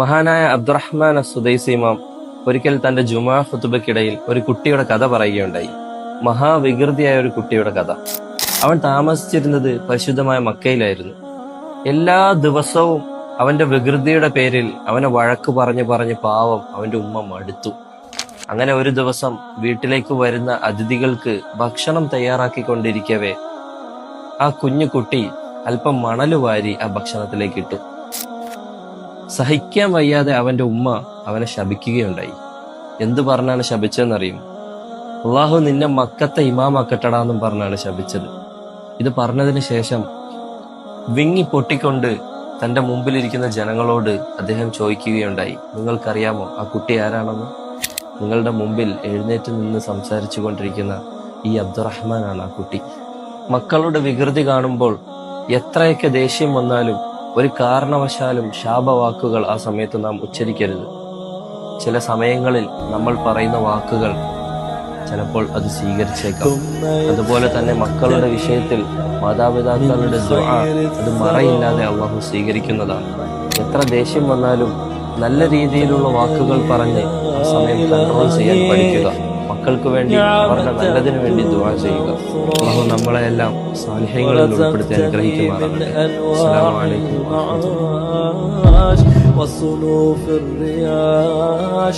മഹാനായ അബ്ദുറഹ്മാൻ സുദൈസി ഇമാം ഒരിക്കൽ തന്റെ ജുമാ ഫുത്തുബയ്ക്കിടയിൽ ഒരു കുട്ടിയുടെ കഥ പറയുകയുണ്ടായി. മഹാവികൃതിയായ ഒരു കുട്ടിയുടെ കഥ. അവൻ താമസിച്ചിരുന്നത് പരിശുദ്ധമായ മക്കയിലായിരുന്നു. എല്ലാ ദിവസവും അവന്റെ വികൃതിയുടെ പേരിൽ അവനെ വഴക്ക് പറഞ്ഞു പറഞ്ഞ് പാവം അവന്റെ ഉമ്മ മടുത്തു. അങ്ങനെ ഒരു ദിവസം വീട്ടിലേക്ക് വരുന്ന അതിഥികൾക്ക് ഭക്ഷണം തയ്യാറാക്കിക്കൊണ്ടിരിക്കവേ ആ കുഞ്ഞു കുട്ടി അല്പം മണൽ വാരി ആ ഭക്ഷണത്തിലേക്ക് ഇട്ടു. സഹിക്കാൻ വയ്യാതെ അവന്റെ ഉമ്മ അവനെ ശപിക്കുകയുണ്ടായി. എന്തു പറഞ്ഞാണ് ശപിച്ചതെന്നറിയും? അള്ളാഹു നിന്നെ മക്കത്തെ ഇമാമാക്കട്ടടാ ഇമാമാക്കട്ടടാന്നും പറഞ്ഞാണ് ശപിച്ചത്. ഇത് പറഞ്ഞതിന് ശേഷം വിങ്ങി പൊട്ടിക്കൊണ്ട് തന്റെ മുമ്പിലിരിക്കുന്ന ജനങ്ങളോട് അദ്ദേഹം ചോദിക്കുകയുണ്ടായി. നിങ്ങൾക്കറിയാമോ ആ കുട്ടി ആരാണെന്ന്? നിങ്ങളുടെ മുമ്പിൽ എഴുന്നേറ്റ് നിന്ന് സംസാരിച്ചു കൊണ്ടിരിക്കുന്ന ഈ അബ്ദുറഹ്മാനാണ് ആ കുട്ടി. മക്കളുടെ വികൃതി കാണുമ്പോൾ എത്രയൊക്കെ ദേഷ്യം വന്നാലും ഒരു കാരണവശാലും ശാപവാക്കുകൾ ആ സമയത്ത് നാം ഉച്ചരിക്കരുത്. ചില സമയങ്ങളിൽ നമ്മൾ പറയുന്ന വാക്കുകൾ ചിലപ്പോൾ അത് സ്വീകരിച്ചേക്കാം. അതുപോലെ തന്നെ മക്കളുടെ വിഷയത്തിൽ മാതാപിതാക്കളുടെ അത് മറയില്ലാതെ അള്ളാഹു സ്വീകരിക്കുന്നതാണ്. എത്ര ദേഷ്യം വന്നാലും നല്ല രീതിയിലുള്ള വാക്കുകൾ പറഞ്ഞ് ആ സമയം കൺട്രോൾ ചെയ്യാൻ പഠിക്കുക. മക്കൾക്ക് വേണ്ടി അവരുടെ നല്ലതിനു വേണ്ടി ദുആ ചെയ്യുക അള്ളാഹു നമ്മളെ എല്ലാം സാന്നിധ്യങ്ങളിൽ ഉൾപ്പെടുത്തി അനുഗ്രഹിക്കുമാറാകട്ടെ അസ്സലാമു അലൈക്കും വറഹ്മത്തുള്ളാഹി والصنوف الرياش